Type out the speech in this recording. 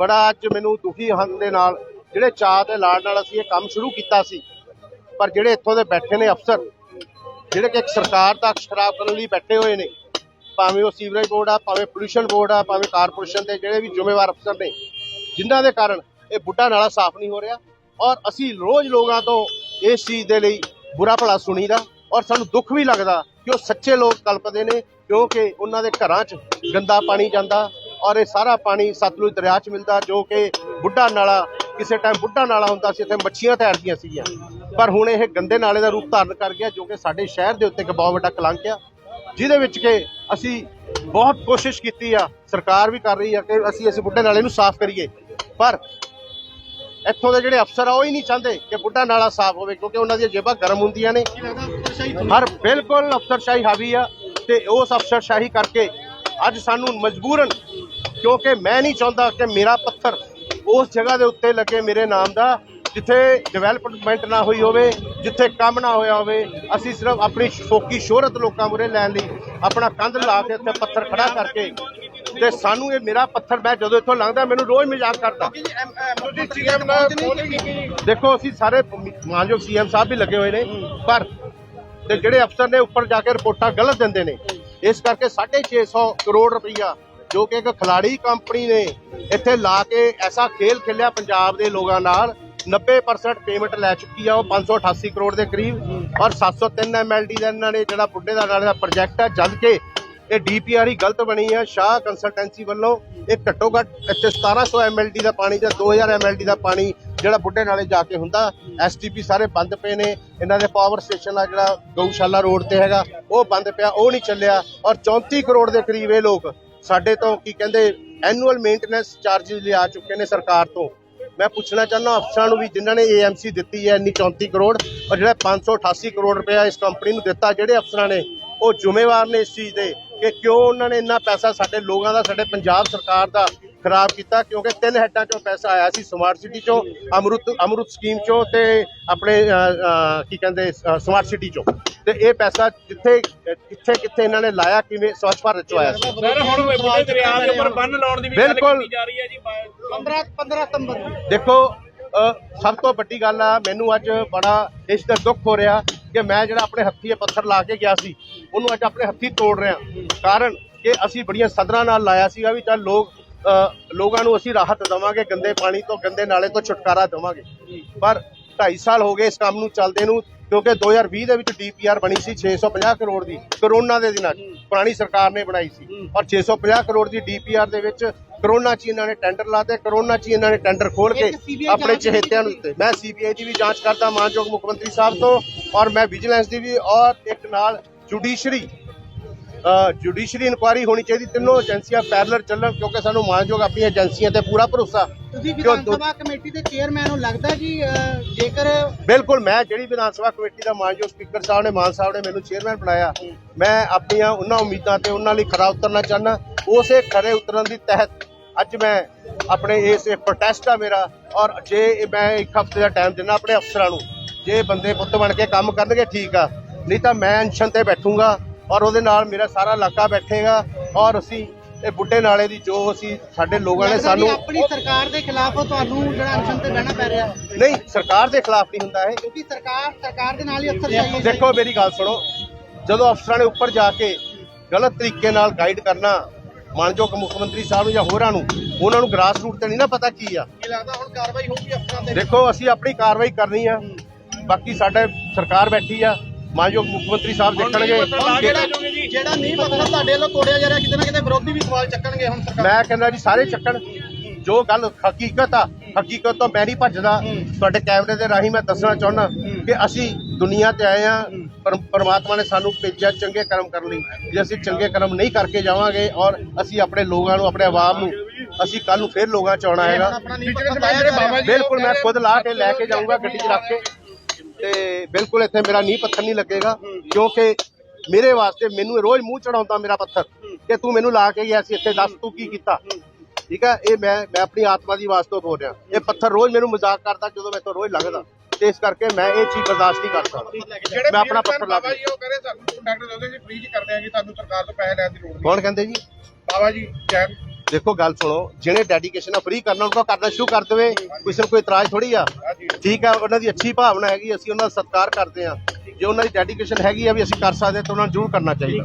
ਬੜਾ ਅੱਜ ਮੈਨੂੰ ਦੁਖੀ ਹਨ ਦੇ ਨਾਲ ਜਿਹੜੇ ਚਾਅ ਤੇ ਲਾੜ ਨਾਲ ਅਸੀਂ ਇਹ ਕੰਮ ਸ਼ੁਰੂ ਕੀਤਾ ਸੀ, ਪਰ ਜਿਹੜੇ ਇੱਥੋਂ ਦੇ ਬੈਠੇ ਨੇ ਅਫਸਰ, ਜਿਹੜੇ ਕਿ ਇੱਕ ਸਰਕਾਰ ਦਾ ਖਰਾਬ ਕਰਨ ਲਈ ਬੈਠੇ ਹੋਏ ਨੇ, ਭਾਵੇਂ ਉਹ ਸੀਵਰੇਜ ਬੋਰਡ ਆ, ਭਾਵੇਂ ਪੋਲੂਸ਼ਨ ਬੋਰਡ ਆ, ਭਾਵੇਂ ਕਾਰਪੋਰੇਸ਼ਨ ਦੇ ਜਿਹੜੇ ਵੀ ਜ਼ਿੰਮੇਵਾਰ ਅਫਸਰ ਨੇ, ਜਿਨ੍ਹਾਂ ਦੇ ਕਾਰਨ ਇਹ ਬੁੱਢਾ ਨਾਲਾ ਸਾਫ਼ ਨਹੀਂ ਹੋ ਰਿਹਾ ਔਰ ਅਸੀਂ ਰੋਜ਼ ਲੋਕਾਂ ਤੋਂ ਇਸ ਚੀਜ਼ ਦੇ ਲਈ ਬੁਰਾ ਭਲਾ ਸੁਣੀਦਾ ਔਰ ਸਾਨੂੰ ਦੁੱਖ ਵੀ ਲੱਗਦਾ ਕਿ ਉਹ ਸੱਚੇ ਲੋਕ ਕਲਪਦੇ ਨੇ ਕਿਉਂਕਿ ਉਹਨਾਂ ਦੇ ਘਰਾਂ 'ਚ ਗੰਦਾ ਪਾਣੀ ਜਾਂਦਾ ਔਰ ਇਹ ਸਾਰਾ ਪਾਣੀ ਸਤਲੁਜ ਦਰਿਆ 'ਚ ਮਿਲਦਾ ਜੋ ਕਿ ਬੁੱਢਾ ਨਾਲਾ, ਕਿਸੇ ਟਾਈਮ ਬੁੱਢਾ ਨਾਲਾ ਹੁੰਦਾ ਸੀ, ਇੱਥੇ ਮੱਛੀਆਂ ਤੈਰਦੀਆਂ ਸੀਗੀਆਂ। ਪਰ ਹੁਣ ਇਹ ਗੰਦੇ ਨਾਲੇ ਦਾ ਰੂਪ ਧਾਰਨ ਕਰ ਗਿਆ ਜੋ ਕਿ ਸਾਡੇ ਸ਼ਹਿਰ ਦੇ ਉੱਤੇ ਇੱਕ ਬਹੁਤ ਵੱਡਾ ਕਲੰਕ ਆ, ਜਿਹਦੇ ਵਿੱਚ ਕਿ ਅਸੀਂ ਬਹੁਤ ਕੋਸ਼ਿਸ਼ ਕੀਤੀ ਆ, ਸਰਕਾਰ ਵੀ ਕਰ ਰਹੀ ਆ ਕਿ ਅਸੀਂ ਇਸ ਬੁੱਢੇ ਨਾਲੇ ਨੂੰ ਸਾਫ਼ ਕਰੀਏ। ਪਰ ਇੱਥੋਂ ਦੇ ਜਿਹੜੇ ਅਫਸਰ ਆ, ਉਹ ਹੀ ਨਹੀਂ ਚਾਹੁੰਦੇ ਕਿ ਬੁੱਢਾ ਨਾਲਾ ਸਾਫ਼ ਹੋਵੇ, ਕਿਉਂਕਿ ਉਹਨਾਂ ਦੀਆਂ ਜੇਬਾਂ ਗਰਮ ਹੁੰਦੀਆਂ ਨੇ। ਹਰ ਬਿਲਕੁਲ ਅਫਸਰਸ਼ਾਹੀ ਹਾਵੀ ਆ ਤੇ ਉਸ ਅਫਸਰਸ਼ਾਹੀ ਕਰਕੇ ਅੱਜ ਸਾਨੂੰ ਮਜਬੂਰਨ ਕਿਉਂਕਿ ਮੈਂ ਨਹੀਂ ਚਾਹੁੰਦਾ ਕਿ ਮੇਰਾ ਪੱਥਰ ਉਸ ਜਗ੍ਹਾ ਦੇ ਉੱਤੇ ਲੱਗੇ ਮੇਰੇ ਨਾਮ ਦਾ ਜਿੱਥੇ ਡਿਵੈਲਪਮੈਂਟ ਨਾ ਹੋਈ ਹੋਵੇ ਜਿੱਥੇ ਕੰਮ ਨਾ ਹੋਇਆ ਹੋਵੇ। ਅਸੀਂ ਸਿਰਫ ਆਪਣੀ ਸ਼ੋਕੀ ਸ਼ੋਹਰਤ ਲੋਕਾਂ ਮੁਰੇ ਲੈਣ ਲਈ ਆਪਣਾ ਕੰਧ ਲਾ ਕੇ ਇੱਥੇ ਪੱਥਰ ਖੜਾ ਕਰਕੇ ਤੇ ਸਾਨੂੰ ਇਹ ਮੇਰਾ ਪੱਥਰ ਮੈਂ ਜਦੋਂ ਇੱਥੋਂ ਲੰਘਦਾ ਮੈਨੂੰ ਰੋਜ਼ ਮਜ਼ਾਕ ਕਰਦਾ। ਦੇਖੋ ਅਸੀਂ ਸਾਰੇ ਮਾਨਯੋਗ ਸੀਐਮ ਸਾਹਿਬ ਵੀ ਲੱਗੇ ਹੋਏ ਨੇ ਪਰ ਤੇ ਜਿਹੜੇ ਅਫਸਰ ਨੇ ਉੱਪਰ ਜਾ ਕੇ ਰਿਪੋਰਟਾਂ ਗਲਤ ਦਿੰਦੇ ਨੇ ਇਸ ਕਰਕੇ 650 ਕਰੋੜ ਰੁਪਈਆ ਜੋ ਕਿ ਇੱਕ ਖਿਲਾੜੀ ਕੰਪਨੀ ਨੇ ਇੱਥੇ ਲਾ ਕੇ ਐਸਾ ਖੇਲ ਖੇਲਿਆ ਪੰਜਾਬ ਦੇ ਲੋਕਾਂ ਨਾਲ। 90% ਪੇਮੈਂਟ ਲੈ ਚੁੱਕੀ ਆ ਉਹ 588 ਕਰੋੜ ਦੇ ਕਰੀਬ। ਔਰ 703 ਐਮਐਲਡੀ ਦਾ ਇਹਨਾਂ ਨੇ ਜਿਹੜਾ ਬੁੱਢੇ ਦਾ ਨਾਲੇ ਦਾ ਪ੍ਰੋਜੈਕਟ ਹੈ ਜਦ ਕਿ ਇਹ ਡੀਪੀਆਰ ਹੀ ਗਲਤ ਬਣੀ ਹੈ ਸ਼ਾਹ ਕੰਸਲਟੈਂਸੀ ਵੱਲੋਂ ਇਹ ਘੱਟੋ ਘੱਟ ਇੱਥੇ 1700 ਐਮਐਲਡੀ ਦਾ ਪਾਣੀ ਜਾਂ 2000 ਐਮਐਲਡੀ ਦਾ ਪਾਣੀ ਜਿਹੜਾ ਬੁੱਢੇ ਨਾਲੇ ਜਾ ਕੇ ਹੁੰਦਾ। ਐਸਟੀਪੀ ਸਾਰੇ ਬੰਦ ਪਏ ਨੇ। ਇਹਨਾਂ ਦੇ ਪਾਵਰ ਸਟੇਸ਼ਨ ਆ ਜਿਹੜਾ ਗਊਸ਼ਾਲਾ ਰੋਡ ਤੇ ਹੈਗਾ, ਉਹ ਬੰਦ ਪਿਆ, ਉਹ ਨਹੀਂ ਚੱਲਿਆ। ਔਰ 34 ਕਰੋੜ ਦੇ ਕਰੀਬ ਇਹ ਲੋਕ ਸਾਡੇ ਤੋਂ ਕੀ ਕਹਿੰਦੇ ਐਨੂਅਲ ਮੇਨਟੇਨੈਂਸ ਚਾਰजेस ਲਿਆ ਚੁੱਕੇ ਨੇ ਸਰਕਾਰ ਤੋਂ। ਮੈਂ ਪੁੱਛਣਾ ਚਾਹੁੰਦਾ ਅਫਸਰਾਂ ਨੂੰ ਵੀ, ਜਿਨ੍ਹਾਂ ਨੇ ਏਐਮਸੀ ਦਿੱਤੀ ਹੈ ਇੰਨੀ 34 ਕਰੋੜ, ਔਰ ਜਿਹੜਾ 588 ਕਰੋੜ ਰੁਪਇਆ ਇਸ ਕੰਪਨੀ ਨੂੰ ਦਿੱਤਾ, ਜਿਹੜੇ ਅਫਸਰਾਂ ਨੇ, ਉਹ ਜ਼ਿੰਮੇਵਾਰ ਨੇ ਇਸ ਚੀਜ਼ ਦੇ ਕਿ ਕਿਉਂ ਉਹਨਾਂ ਨੇ ਇੰਨਾ ਪੈਸਾ ਸਾਡੇ ਲੋਕਾਂ ਦਾ, ਸਾਡੇ ਪੰਜਾਬ ਸਰਕਾਰ ਦਾ ਖਰਾਬ ਕੀਤਾ, ਕਿਉਂਕਿ ਤਿੰਨ ਹੈਡਾਂ ਚੋਂ ਪੈਸਾ ਆਇਆ ਸੀ ਸਮਾਰਟ ਸਿਟੀ ਚੋਂ ਅਮਰੁਤ ਅਮਰੁਤ ਸਕੀਮ ਚੋਂ ਤੇ ਆਪਣੇ ਕੀ ਕਹਿੰਦੇ ਸਮਾਰਟ ਸਿਟੀ ਚੋਂ। ਤੇ ਇਹ ਪੈਸਾ ਜਿੱਥੇ ਕਿੱਥੇ ਕਿੱਥੇ ਇਹਨਾਂ ਨੇ ਲਾਇਆ ਕਿਵੇਂ ਸਵੱਛ ਭਾਰਤ ਚੋਂ ਆਇਆ ਸੀ? ਸਰ ਹੁਣ ਬੁੱਢੇ ਦਰਿਆ ਦੇ ਉੱਪਰ ਬੰਨ ਲਾਉਣ ਦੀ ਵੀ ਗੱਲ। ਕੀਤੀ ਜਾ ਰਹੀ ਹੈ ਜੀ 15 15 ਸਤੰਬਰ ਦੇਖੋ ਸਭ ਤੋਂ ਵੱਡੀ ਗੱਲ ਆ ਮੈਨੂੰ ਅੱਜ ਬੜਾ ਇਸ ਦਾ ਦੁੱਖ ਹੋ ਰਿਹਾ ਕਿ ਮੈਂ ਜਿਹੜਾ ਆਪਣੇ ਹੱਥੀ ਪੱਥਰ ਲਾ ਕੇ ਗਿਆ ਸੀ ਉਹਨੂੰ ਅੱਜ ਆਪਣੇ ਹੱਥੀ ਤੋੜ ਰਿਹਾ। ਕਾਰਨ ਕਿ ਅਸੀਂ ਬੜੀਆਂ ਸਦਰਾਂ ਨਾਲ ਲਾਇਆ ਸੀਗਾ ਵੀ ਚੱਲ ਲੋਕ ਲੋਕਾਂ ਨੂੰ ਅਸੀਂ ਰਾਹਤ ਦੇਵਾਂਗੇ ਗੰਦੇ ਪਾਣੀ ਤੋਂ ਗੰਦੇ ਨਾਲੇ ਤੋਂ ਛੁਟਕਾਰਾ ਦੇਵਾਂਗੇ। ਪਰ 2.5 ਸਾਲ ਹੋ ਗਏ ਇਸ ਕੰਮ ਨੂੰ ਚੱਲਦੇ ਨੂੰ ਕਿਉਂਕਿ 2020 ਦੇ ਵਿੱਚ ਡੀਪੀਆਰ ਬਣੀ ਸੀ 650 ਕਰੋੜ ਦੀ ਕਰੋਨਾ ਦੇ ਦਿਨਾਂ 'ਚ ਪੁਰਾਣੀ ਸਰਕਾਰ ਨੇ ਬਣਾਈ ਸੀ। ਔਰ 650 ਕਰੋੜ ਦੀ ਡੀਪੀਆਰ ਦੇ ਵਿੱਚ ਕਰੋਨਾ 'ਚ ਇਹਨਾਂ ਨੇ ਟੈਂਡਰ ਲਾਤੇ ਕਰੋਨਾ 'ਚ ਇਹਨਾਂ ਨੇ ਟੈਂਡਰ ਖੋਲ ਕੇ ਆਪਣੇ ਚਹੇਤਿਆਂ ਨੂੰ ਦਿੱਤੇ। ਮੈਂ ਸੀਬੀਆਈ ਦੀ ਵੀ ਜਾਂਚ ਕਰਦਾ ਮਾਨਯੋਗ ਮੁੱਖ ਮੰਤਰੀ ਸਾਹਿਬ ਤੋਂ ਔਰ ਮੈਂ ਵਿਜੀਲੈਂਸ ਦੀ ਵੀ ਔਰ ਇੱਕ ਨਾਲ ਜੁਡੀਸ਼ਰੀ ਜੁਡੀਸ਼ਰੀ ਇਨਕੁਆਰੀ ਹੋਣੀ ਚਾਹੀਦੀ। ਤਿੰਨੋਂ ਏਜੰਸੀਆਂ ਪੈਰਲਰ ਚੱਲਣ ਕਿਉਂਕਿ ਸਾਨੂੰ ਮਾਨਯੋਗ ਆਪਣੀਆਂ ਏਜੰਸੀਆਂ ਤੇ ਪੂਰਾ ਭਰੋਸਾ। ਤੁਸੀਂ ਵਿਧਾਨ ਸਭਾ ਕਮੇਟੀ ਦੇ ਚੇਅਰਮੈਨ ਨੂੰ ਲੱਗਦਾ ਅਹ, ਜੇਕਰ ਬਿਲਕੁਲ ਮੈਂ ਜਿਹੜੀ ਵਿਧਾਨ ਸਭਾ ਕਮੇਟੀ ਦਾ ਮਾਨਯੋਗ ਸਪੀਕਰ ਸਾਹਿਬ ਨੇ ਮਾਨ ਸਾਹਿਬ ਨੇ ਮੈਨੂੰ ਚੇਅਰਮੈਨ ਬਣਾਇਆ ਮੈਂ ਆਪਣੀਆਂ ਉਹਨਾਂ ਉਮੀਦਾਂ ਤੇ ਉਹਨਾਂ ਲਈ ਖਰਾ ਉਤਰਨਾ ਚਾਹੁੰਦਾ। ਉਸੇ ਖਰੇ ਉਤਰਨ ਦੀ ਤਹਿਤ ਅੱਜ ਮੈਂ ਆਪਣੇ ਇਸ ਪ੍ਰੋਟੈਸਟ ਆ ਮੇਰਾ ਔਰ ਜੇ ਮੈਂ ਇੱਕ ਹਫ਼ਤੇ ਦਾ ਟਾਈਮ ਦਿੰਦਾ ਆਪਣੇ ਅਫਸਰਾਂ ਨੂੰ ਜੇ ਬੰਦੇ ਪੁੱਤ ਬਣ ਕੇ ਕੰਮ ਕਰਨਗੇ ਠੀਕ ਆ। ਨਹੀਂ ਤਾਂ ਮੈਂ ਅਨਸ਼ਨ ਤੇ ਬੈਠੂੰਗਾ। ਔਰ ਉਹਦੇ ਨਾਲ ਮੇਰਾ ਸਾਰਾ ਇਲਾਕਾ ਬੈਠੇਗਾ ਔਰ ਅਸੀਂ ਇਹ ਬੁੱਢੇ ਨਾਲੇ ਦੀ ਜੋ ਅਸੀਂ ਸਾਡੇ ਲੋਕਾਂ ਨੇ ਸਾਨੂੰ ਆਪਣੀ ਸਰਕਾਰ ਦੇ ਖਿਲਾਫ ਤੁਹਾਨੂੰ ਜਿਹੜਾ ਅਨਸ਼ਨ ਤੇ ਬਹਿਣਾ ਪੈ ਰਿਹਾ। ਨਹੀਂ ਸਰਕਾਰ ਦੇ ਖਿਲਾਫ ਨਹੀਂ ਹੁੰਦਾ ਇਹ। ਕਿਉਂਕਿ ਸਰਕਾਰ ਸਰਕਾਰ ਦੇ ਨਾਲ ਹੀ ਅਫਸਰ ਚਾਹੀਏ ਦੇਖੋ ਮੇਰੀ ਗੱਲ ਸੁਣੋ ਜਦੋਂ ਅਫਸਰਾਂ ਨੇ ਉੱਪਰ ਜਾ ਕੇ ਗਲਤ ਤਰੀਕੇ ਨਾਲ ਗਾਈਡ ਕਰਨਾ ਮਾਨਯੋਗ ਮੁੱਖ ਮੰਤਰੀ ਸਾਹਿਬ ਨੂੰ ਜਾਂ ਹੋਰਾਂ ਨੂੰ ਉਹਨਾਂ ਨੂੰ ਗ੍ਰਾਸ ਰੂਟ ਤੇ ਨਹੀਂ ਨਾ ਪਤਾ ਕੀ ਆ। ਕੀ ਲੱਗਦਾ ਹੁਣ ਕਾਰਵਾਈ ਹੋਊਗੀ ਅਫਸਰਾਂ ਤੇ? ਦੇਖੋ ਅਸੀਂ ਆਪਣੀ ਕਾਰਵਾਈ ਕਰਨੀ ਆ। ਬਾਕੀ ਸਾਡੇ ਸਰਕਾਰ ਬੈਠੀ ਆ। ਮਾਨਯੋਗ ਮੁੱਖ ਮੰਤਰੀ ਸਾਹਿਬ ਦੇਖਣਗੇ ਜਿਹੜਾ ਨਹੀਂ ਪੱਥਰ ਤੁਹਾਡੇ ਵੱਲੋਂ ਤੋੜਿਆ ਜਾ ਰਿਹਾ ਕਿਤੇ ਨਾ ਕਿਤੇ ਵਿਰੋਧੀ ਵੀ ਸਵਾਲ ਚੱਕਣਗੇ ਹੁਣ ਸਰਕਾਰ। ਮੈਂ ਕਹਿੰਦਾ ਜੀ ਸਾਰੇ ਚੱਕਣ। ਜੋ ਗੱਲ ਹਕੀਕਤ ਆ ਹਕੀਕਤ ਤੋਂ ਮੈਂ ਨਹੀਂ ਭੱਜਦਾ। ਤੁਹਾਡੇ ਕੈਮਰੇ ਦੇ ਰਾਹੀਂ ਮੈਂ ਦੱਸਣਾ ਚਾਹੁੰਦਾ ਕਿ ਅਸੀਂ ਦੁਨੀਆ ਤੇ ਆਏ ਆ ਪਰਮਾਤਮਾ ਨੇ ਸਾਨੂੰ ਭੇਜਿਆ ਚੰਗੇ ਕਰਮ ਕਰਨ ਲਈ। ਜੇ ਅਸੀਂ ਚੰਗੇ ਕਰਮ ਨਹੀਂ ਕਰਕੇ ਜਾਵਾਂਗੇ ਔਰ ਅਸੀਂ ਆਪਣੇ ਲੋਕਾਂ ਨੂੰ ਆਪਣੇ ਆਵਾਮ ਨੂੰ ਅਸੀਂ ਕੱਲ ਨੂੰ ਫਿਰ ਲੋਕਾਂ ਚ ਆਉਣਾ ਹੈਗਾ। ਬਿਲਕੁਲ ਮੈਂ ਖੁਦ ਲਾ ਕੇ ਲੈ ਕੇ ਜਾਊਂਗਾ ਗੱਡੀ 'ਚ ਰੱਖ ਕੇ। ਤੇ ਬਿਲਕੁਲ ਇੱਥੇ ਮੇਰਾ ਨੀਂਹ ਪੱਥਰ ਨਹੀਂ ਲੱਗੇਗਾ ਕਿਉਂਕਿ ਮੇਰੇ ਵਾਸਤੇ ਮੈਨੂੰ ਰੋਜ਼ ਮੂੰਹ ਚੜਾਉਂਦਾ ਮੇਰਾ ਪੱਥਰ ਕਿ ਤੂੰ ਮੈਨੂੰ ਲਾ ਕੇ ਗਿਆ ਸੀ ਇੱਥੇ ਦੱਸ ਤੂੰ ਕੀ ਕੀਤਾ? ਠੀਕ ਹੈ? ਇਹ ਮੈਂ ਮੈਂ ਆਪਣੀ ਆਤਮਾ ਦੀ ਵਾਸਤੇ ਬੋਲ ਰਿਹਾ। ਇਹ ਪੱਥਰ ਰੋਜ਼ ਮੈਨੂੰ ਮਜ਼ਾਕ ਕਰਦਾ ਜਦੋਂ ਮੈਂ ਤੋਂ ਰੋਜ਼ ਲੰਘਦਾ। ਤੇ ਇਸ ਕਰਕੇ ਮੈਂ ਇਹ ਚੀਜ਼ ਬਰਦਾਸ਼ਤ ਨਹੀਂ ਕਰ ਸਕਦਾ। ਮੈਂ ਆਪਣਾ ਪੱਥਰ ਲਾ ਬਾਬਾ ਜੀ ਉਹ ਕਹਿੰਦੇ ਸਾਨੂੰ ਕੰਟਰੈਕਟ ਦੋਦੇ ਜੀ ਫ੍ਰੀ ਚ ਕਰ ਦਿਆਂਗੇ ਤੁਹਾਨੂੰ ਸਰਕਾਰ ਤੋਂ ਪੈਸੇ ਲੈਣ ਦੀ ਲੋੜ ਨਹੀਂ। ਕੌਣ ਕਹਿੰਦੇ ਜੀ? ਬਾਬਾ ਜੀ ਜੈਨ ਦੇਖੋ ਗੱਲ ਸੁਣੋ, ਜਿਹਨੇ ਡੈਡੀਕੇਸ਼ਨ ਆ ਫ੍ਰੀ ਕਰਨਾ ਉਹਨਾਂ ਕਰਨਾ ਸ਼ੁਰੂ ਕਰ ਦੇਵੇ। ਕਿਸੇ ਨੂੰ ਕੋਈ ਇਤਰਾਜ਼ ਥੋੜੀ ਆ। ਠੀਕ ਆ, ਉਹਨਾਂ ਦੀ ਅੱਛੀ ਭਾਵਨਾ ਹੈਗੀ, ਅਸੀਂ ਉਹਨਾਂ ਦਾ ਸਤਿਕਾਰ ਕਰਦੇ ਆ ਜੇ ਉਹਨਾਂ ਦੀ ਡੈਡੀਕੇਸ਼ਨ ਹੈਗੀ ਆ ਵੀ ਅਸੀਂ ਕਰ ਸਕਦੇ, ਤਾਂ ਉਹਨਾਂ ਨੂੰ ਜ਼ਰੂਰ ਕਰਨਾ ਚਾਹੀਦਾ।